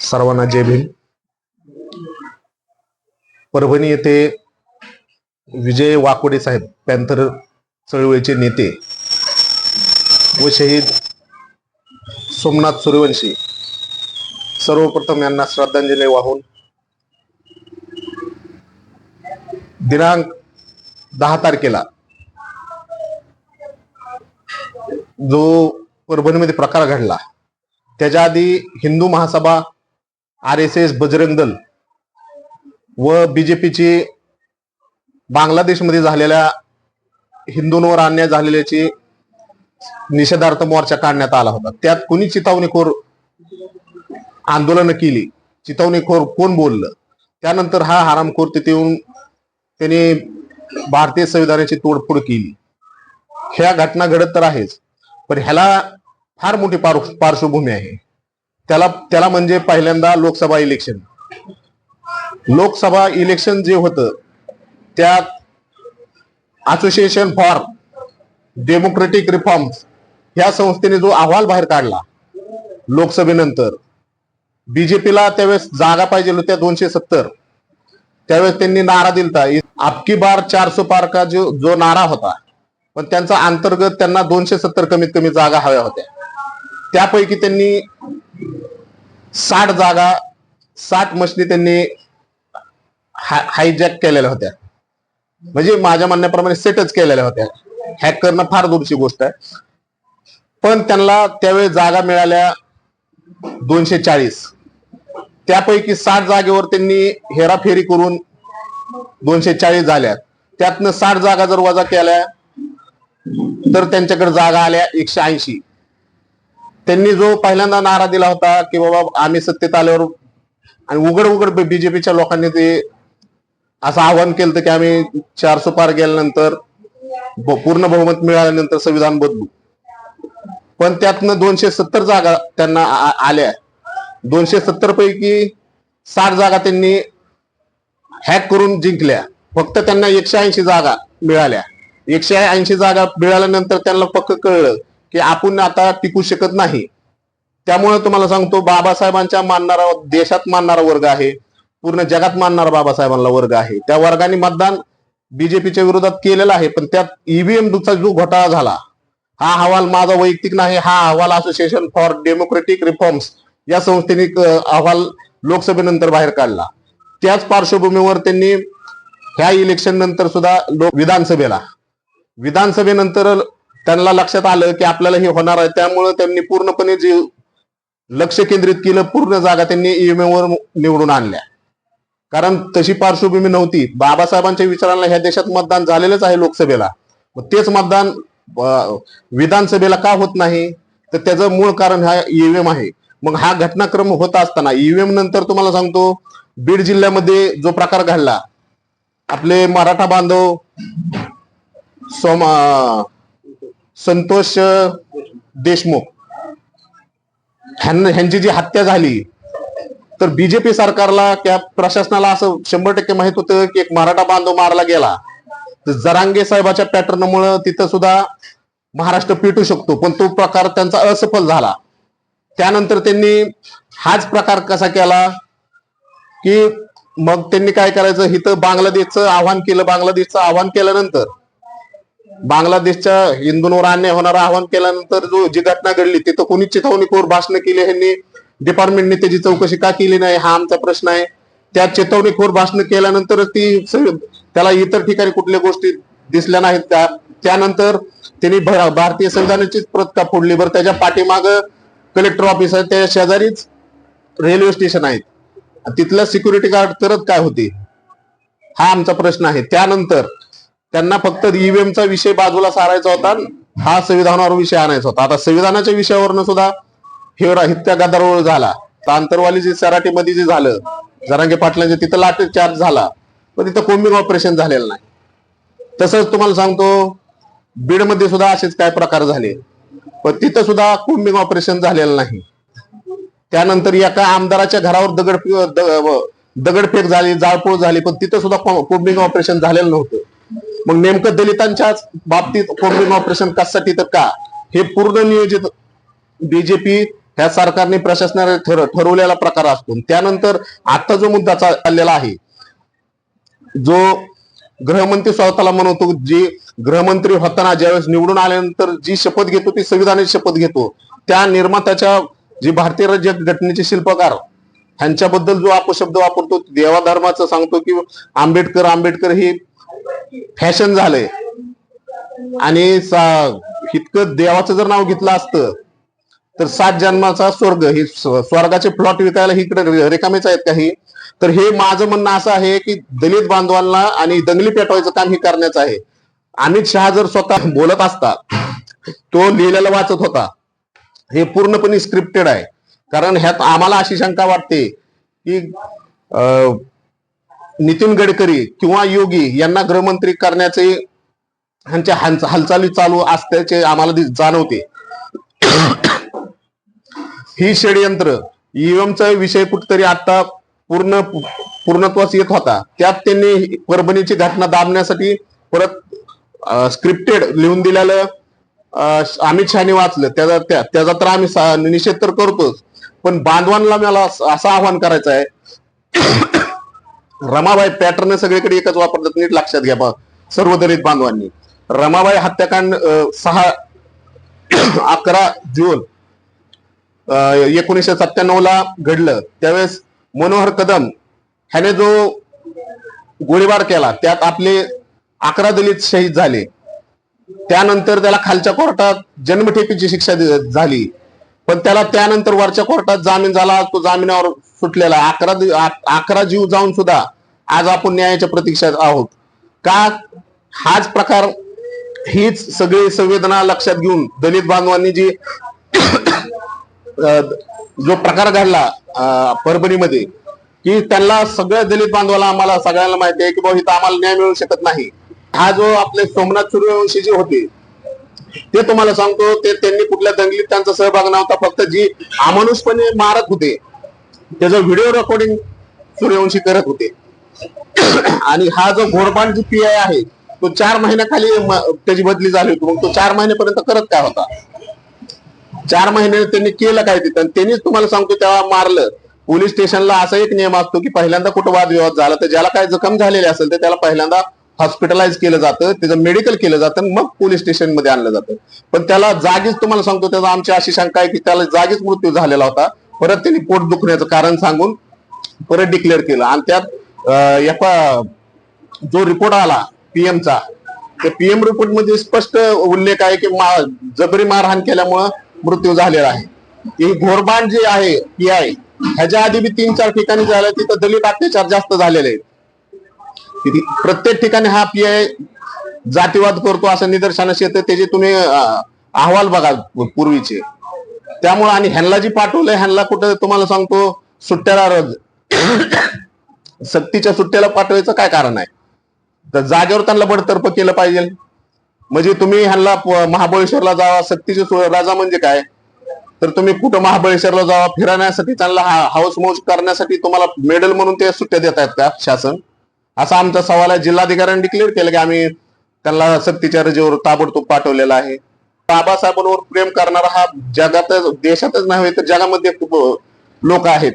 सर्वांना जय भीम. परभणी येथे विजय वाकोडे साहेब पॅन्थर चळवळीचे नेते व शहीद सोमनाथ सूर्यवंशी सर्वप्रथम यांना श्रद्धांजली वाहून दिनांक दहा तारखेला जो परभणीमध्ये प्रकार घडला त्याच्या आधी Hindu Mahasabha R S S Bajrang Dal व बीजेपीची बांगलादेशमध्ये झालेल्या हिंदूंवर अन्याय झालेल्याची निषेधार्थ मोर्चा काढण्यात आला होता. त्यात कुणी चितावणीखोर आंदोलन केली? चितावणीखोर कोण बोललं? त्यानंतर हा हरामखोर तिथे येऊन त्याने भारतीय संविधानाची तोडफोड केली. ह्या घटना घडत तर आहेच पण ह्याला फार मोठी पार्श्वभूमी आहे. त्याला त्याला म्हणजे पहिल्यांदा लोकसभा इलेक्शन लोकसभा इलेक्शन जे होतं त्यात असोसिएशन फॉर डेमोक्रेटिक रिफॉर्म्स ह्या संस्थेने जो अहवाल बाहेर काढला लोकसभेनंतर बीजेपीला त्यावेळेस जागा पाहिजे होत्या दोनशे सत्तर. त्यावेळेस त्यांनी नारा दिलता. आपकी बार चारशे पार का जो जो नारा होता पण त्यांचा अंतर्गत त्यांना दोनशे सत्तर कमीत कमी जागा हव्या होत्या. त्यापैकी त्यांनी साठ जागा साठ मशनी त्यांनी हायजॅक केलेल्या होत्या. म्हणजे माझ्या म्हणण्याप्रमाणे सेटच केलेल्या होत्या. हॅक करणं फार दूरची गोष्ट आहे. पण त्यांना त्यावेळी जागा मिळाल्या दोनशे चाळीस त्यापैकी साठ जागेवर त्यांनी हेराफेरी करून दोनशे चाळीस झाल्या. त्यातनं साठ जागा जर वजा केल्या तर त्यांच्याकडे जागा आल्या एकशे ऐंशी. त्यांनी जो पहिल्यांदा नारा दिला होता की बाबा आम्ही सत्तेत आल्यावर आणि उघड उघड बीजेपीच्या लोकांनी ते असं आवाहन केलं होतं की आम्ही चारशे पार गेल्यानंतर पूर्ण बहुमत मिळाल्यानंतर संविधान बदलू. पण त्यातनं दोनशे सत्तर जागा त्यांना आल्या. दोनशे सत्तर पैकी साठ जागा त्यांनी हॅक करून जिंकल्या. फक्त त्यांना एकशे ऐंशी जागा मिळाल्या. एकशे ऐंशी जागा मिळाल्यानंतर त्यांना पक्क कळलं की आपण आता टिकू शकत नाही. त्यामुळे तुम्हाला सांगतो बाबासाहेबांच्या मानणारा देशात मानणारा वर्ग आहे. पूर्ण जगात मानणारा बाबासाहेबांना वर्ग आहे. त्या वर्गाने मतदान बीजेपीच्या विरोधात केलेलं आहे पण त्यात ईव्हीएम चा जो घोटाळा झाला हा अहवाल माझा वैयक्तिक नाही हा अहवाल असोसिएशन फॉर डेमोक्रेटिक रिफॉर्म्स या संस्थेने अहवाल लोकसभेनंतर बाहेर काढला. त्याच पार्श्वभूमीवर त्यांनी ह्या इलेक्शन नंतर सुद्धा लोक विधानसभेला. विधानसभेनंतर त्यांना लक्षात आलं की आपल्याला हे होणार आहे. त्यामुळे त्यांनी पूर्णपणे जे लक्ष केंद्रित केलं पूर्ण जागा त्यांनी ईव्हीएम वर निवडून आणल्या. कारण तशी पार्श्वभूमी नव्हती. बाबासाहेबांच्या विचारांना ह्या देशात मतदान झालेलंच आहे लोकसभेला. मग तेच मतदान विधानसभेला का होत नाही? तर त्याचं मूळ कारण हा ईव्हीएम आहे. मग हा घटनाक्रम होत असताना ईव्हीएम नंतर तुम्हाला सांगतो बीड जिल्ह्यामध्ये जो प्रकार घडला आपले मराठा बांधव सोमा संतोष देशमुख. ह्यांना ह्यांची जी हत्या झाली तर बीजेपी सरकारला त्या प्रशासनाला असं शंभर टक्के माहीत होतं की एक मराठा बांधव मारला गेला. तर जरांगे साहेबाच्या पॅटर्नमुळे तिथं सुद्धा महाराष्ट्र पेटू शकतो पण तो प्रकार त्यांचा असफल झाला. त्यानंतर त्यांनी हाच प्रकार कसा केला की मग त्यांनी काय करायचं? इथं बांगलादेशचं आव्हान केलं. बांगलादेशचं आव्हान केल्यानंतर बांगलादेशच्या हिंदूंवर अन्याय होणारा आवाहन केल्यानंतर जो जी घटना घडली तिथं कोणी चिथावणीखोर भाषण केली ह्यांनी? डिपार्टमेंटने त्याची चौकशी का केली नाही? हा आमचा प्रश्न आहे. त्या चेतवणीखोर भाषण केल्यानंतर ती त्याला इतर ठिकाणी कुठल्या गोष्टी दिसल्या नाहीत त्या त्यानंतर त्यांनी भारतीय संघानेचीच प्रत का फोडली बरं. त्याच्या पाठीमाग कलेक्टर ऑफिस आहे. त्या शेजारीच रेल्वे स्टेशन आहेत. तिथल्या सिक्युरिटी गार्ड करत काय होते? हा आमचा प्रश्न आहे. त्यानंतर त्यांना फक्त ईव्हीएमचा चा विषय बाजूला सारायचा होता हा संविधानावर विषय आणायचा होता. आता संविधानाच्या विषयावरनं सुद्धा हे हित्या गदारोळ झाला. अंतरवाली जे सराटीमध्ये जे झालं जरांगे पाटलांचे तिथं लाठी चार्ज झाला पण तिथं कोम्बिंग ऑपरेशन झालेलं नाही. तसंच तुम्हाला सांगतो बीडमध्ये सुद्धा असेच काय प्रकार झाले पण तिथं सुद्धा कोम्बिंग ऑपरेशन झालेलं नाही. त्यानंतर एका आमदाराच्या घरावर दगड दगडफेक झाली जाळपोळ झाली पण तिथं सुद्धा कोम्बिंग ऑपरेशन झालेलं नव्हतं. मग नेमकं दलितांच्याच बाबतीत कोम्बिंग ऑपरेशन कशासाठी तर का? हे पूर्ण नियोजित बीजेपी ह्या सरकारने प्रशासनाने ठर ठरवलेला प्रकार असतो. त्यानंतर आता जो मुद्दा चाललेला आहे जो गृहमंत्री स्वतःला म्हणतो जी गृहमंत्री होताना ज्यावेळेस निवडून आल्यानंतर जी शपथ घेतो ती संविधानाची शपथ घेतो त्या निर्मात्याच्या जी भारतीय राज्य घटनेचे शिल्पकार ह्यांच्याबद्दल जो आपण शब्द वापरतो देवाधर्माचं सांगतो की आंबेडकर आंबेडकर हे फॅशन झालंय. आणि इतकं देवाचं जर नाव घेतलं असतं तर सात जन्माचा स्वर्ग हे स्वर्गाचे प्लॉट विकायला इकडे रिकामेच आहेत काही. तर हे माझं म्हणणं असं आहे की दलित बांधवांना आणि दंगली पेटवायचं काम हे करण्याचं आहे. अमित शहा जर स्वतः बोलत असता तो लिहिलेला वाचत होता. हे पूर्णपणे स्क्रिप्टेड आहे. कारण ह्यात आम्हाला अशी शंका वाटते की नितीन गडकरी किंवा योगी यांना गृहमंत्री करण्याचे ह्यांच्या हालचाली चालू असल्याचे आम्हाला जाणवते. ही षडयंत्र ईव्हीएमचा विषय कुठतरी आता पूर्ण पूर्णत्वास येत होता. त्यात त्यांनी परभणीची घटना दाबण्यासाठी परत स्क्रिप्टेड लिहून दिलेलं अमित शहाने वाचलं. त्याचा त्या- त्याचा तर आम्ही निषेध तर करतोच. पण बांधवांना मला असं आवाहन करायचं आहे रमाबाई पॅटर्न सगळीकडे एकच वापरतात नीट लक्षात घ्या बा सर्व दलित बांधवांनी. रमाबाई हत्याकांड अं, सहा अकरा जून एकोणीसशे सत्त्याण्णव ला घडलं. त्यावेळेस मनोहर कदम ह्याने जो गोळीबार केला त्यात आपले अकरा दलित शहीद झाले. त्यानंतर त्याला खालच्या कोर्टात जन्मठेपीची शिक्षा झाली. पण त्याला त्यानंतर वरच्या कोर्टात जामीन झाला तो जामिनावर सुटलेला अकरा अकरा जीव जाऊन सुद्धा आज आपण न्यायाच्या प्रतीक्षेत आहोत. का? हाच प्रकार हीच सगळी संवेदना लक्षात घेऊन दलित बांधवांनी जी जो प्रकार घडला परभणीमध्ये की त्यांना सगळ्या दलित बांधवाला आम्हाला सगळ्यांना माहिती आहे की बाबा इथं आम्हाला न्याय मिळू शकत नाही. हा जो आपले सोमनाथ सूर्यवंशी जे होते ते तुम्हाला सांगतो ते त्यांनी कुठल्या दंगलीत त्यांचा सहभाग नव्हता फक्त जी अमानुषपणे मारत होते त्याचं व्हिडिओ रेकॉर्डिंग सूर्यवंशी करत होते. आणि हा जो घोडपाण जो पी आय आहे तो चार महिन्याखाली त्याची बदली झाली होती. मग तो चार महिन्यापर्यंत करत काय होता? चार महिने त्यांनी केलं काय तिथं? त्यांनीच तुम्हाला सांगतो तेव्हा मारलं. पोलीस स्टेशनला असा एक नियम असतो की पहिल्यांदा कुठं वादविवाद झाला तर ज्याला काय जखम झालेली असेल तर त्याला पहिल्यांदा हॉस्पिटलाइज केलं जातं त्याचं मेडिकल केलं जातं मग पोलीस स्टेशनमध्ये आणलं जातं. पण त्याला जागीच तुम्हाला सांगतो त्याचा आमची अशी शंका आहे की त्याला जागीच मृत्यू झालेला होता. परत त्यांनी पोट दुखण्याचं कारण सांगून परत डिक्लेअर केलं. आणि त्यात अं, एका जो रिपोर्ट आला पीएमचा त्या पीएम रिपोर्टमध्ये स्पष्ट उल्लेख आहे की मा- जबरी मारहाण केल्यामुळं मृत्यू झालेला आहे. ही घोरबाण जे आहे पी आय ह्याच्या आधी बी तीन चार ठिकाणी झालं तिथं दलित अत्याचार जास्त झालेले आहेत. प्रत्येक ठिकाणी हा पी आय जातीवाद करतो असं निदर्शनास येतं. त्याचे तुम्ही अहवाल बघा पूर्वीचे. त्यामुळे आणि ह्यांना जी पाठवलंय ह्यांना कुठं तुम्हाला सांगतो सुट्ट्याला रज. सक्तीच्या सुट्ट्याला पाठवायचं काय कारण आहे? तर जागेवर त्यांना बडतर्फ केलं पाहिजे. म्हणजे तुम्ही ह्यांना महाबळेश्वरला जावा सक्तीचे राजा म्हणजे काय? तर तुम्ही कुठं महाबळेश्वरला जावा फिरण्यासाठी त्यांना हाऊस मौज करण्यासाठी तुम्हाला मेडल म्हणून ते सुट्ट्या देत आहेत का शासन? असा आमचा सवाल आहे. जिल्हाधिकाऱ्यांनी डिक्लेअर केलं की आम्ही त्यांना सक्तीच्या रजेवर ताबडतोब पाठवलेला आहे. बाबासाहेबांवर प्रेम करणारा हा जगातच देशातच नव्हे तर जगामध्ये खूप लोक आहेत.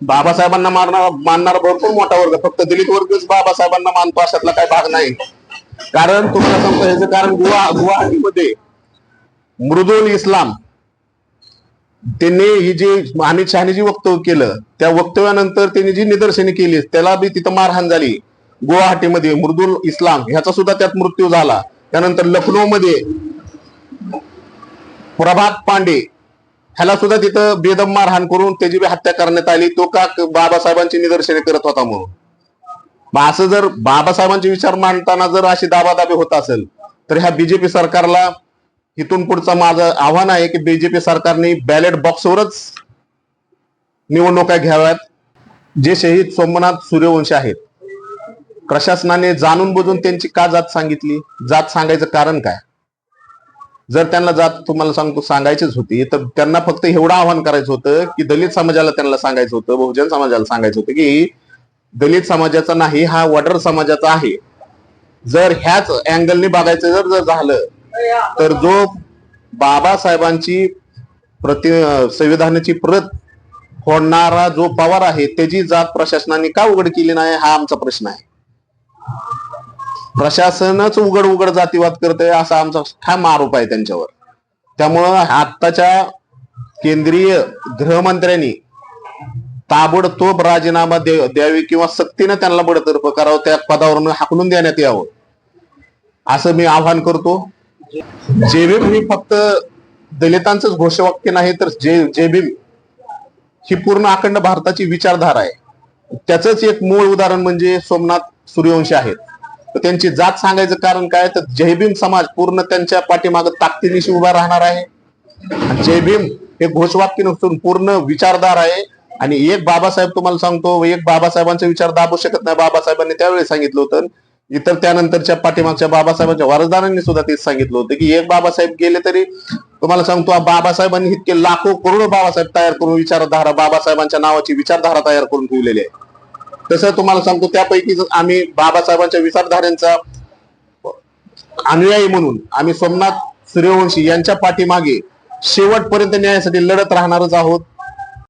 बाबासाहेबांना मारणारा मानणारा भरपूर मोठा वर्ग फक्त दलित वर्गच बाबासाहेबांना मानतो अशातला काही भाग नाही. कारण तुम्हाला सांगतो याचं कारण गुवा गुवाहाटीमध्ये मृदुल इस्लाम त्यांनी ही जी अमित शहाने जी वक्तव्य केलं त्या वक्तव्यानंतर त्यांनी जी निदर्शने केली त्याला बी तिथं मारहाण झाली. गुवाहाटीमध्ये मृदुल इस्लाम ह्याचा सुद्धा त्यात मृत्यू झाला. त्यानंतर लखनौ मध्ये प्रभात पांडे. ह्याला सुद्धा तिथं बेदम मारहाण करून त्याची हत्या करण्यात आली. तो का बाबासाहेबांची निदर्शने करत होता म्हणून. मग असं जर बाबासाहेबांचे विचार मांडताना जर अशी दाबादाबी होत असेल तर ह्या बीजेपी सरकारला इथून पुढचं माझं आव्हान आहे की बीजेपी सरकारने बॅलेट बॉक्सवरच निवडणुका घ्याव्यात. जे शहीद सोमनाथ सूर्यवंशी आहेत. प्रशासनाने जाणून बुजून त्यांची का जात सांगितली? जात सांगायचं कारण काय? जर त्यांना जात तुम्हाला सांगतो सांगायचीच होती तर त्यांना फक्त एवढं आव्हान करायचं होतं की दलित समाजाला त्यांना सांगायचं होतं बहुजन समाजाला सांगायचं होतं की दलित समाजाचा नाही हा वडर समाजाचा आहे. जर ह्याच अँगलने बघायचं जर जर झालं तर जो बाबासाहेबांची प्रति संविधानाची प्रत फोडणारा जो पवार आहे त्याची जात प्रशासनाने का उघड केली नाही हा आमचा प्रश्न आहे. प्रशासनच उघड उघड जातीवाद करते असा आमचा ठाम आरोप आहे त्यांच्यावर. त्यामुळं आत्ताच्या केंद्रीय गृहमंत्र्यांनी ताबडतोब राजीनामा द्यावी किंवा सक्तीनं त्यांना बडतर्फ करावं त्या पदावरून हाकलून देण्यात यावं. असं मी आवाहन करतो. जेबीम ही फक्त दलितांचंच घोषवाक्य नाही तर जे जेबीम ही पूर्ण अखंड भारताची विचारधारा आहे. त्याच एक मूळ उदाहरण म्हणजे सोमनाथ सूर्यवंशी आहेत. तर त्यांची जात सांगायचं कारण काय? तर जयभीम समाज पूर्ण त्यांच्या पाठीमागे ताकदीनिशी उभा राहणार आहे. जयभीम जय भीम हे घोषवाक्य नसून पूर्ण विचारधार आहे. आणि एक बाबासाहेब तुम्हाला सांगतो एक बाबासाहेबांचा विचार दाबू शकत नाही. बाबासाहेबांनी त्यावेळी सांगितलं होतं. इतर त्यानंतरच्या पाठीमागच्या बाबासाहेबांच्या वारसदारांनी सुद्धा तेच सांगितलं होतं की एक बाबासाहेब गेले तरी तुम्हाला सांगतो बाबासाहेबांनी इतके लाखो करोडो बाबासाहेब तयार करून विचारधारा बाबासाहेबांच्या नावाची विचारधारा तयार करून ठेवलेली आहे. तसं तुम्हाला सांगतो त्यापैकी आम्ही बाबासाहेबांच्या विचारधाऱ्यांचा अनुयायी म्हणून आम्ही सोमनाथ सूर्यवंशी यांच्या पाठीमागे शेवटपर्यंत न्यायासाठी लढत राहणारच आहोत.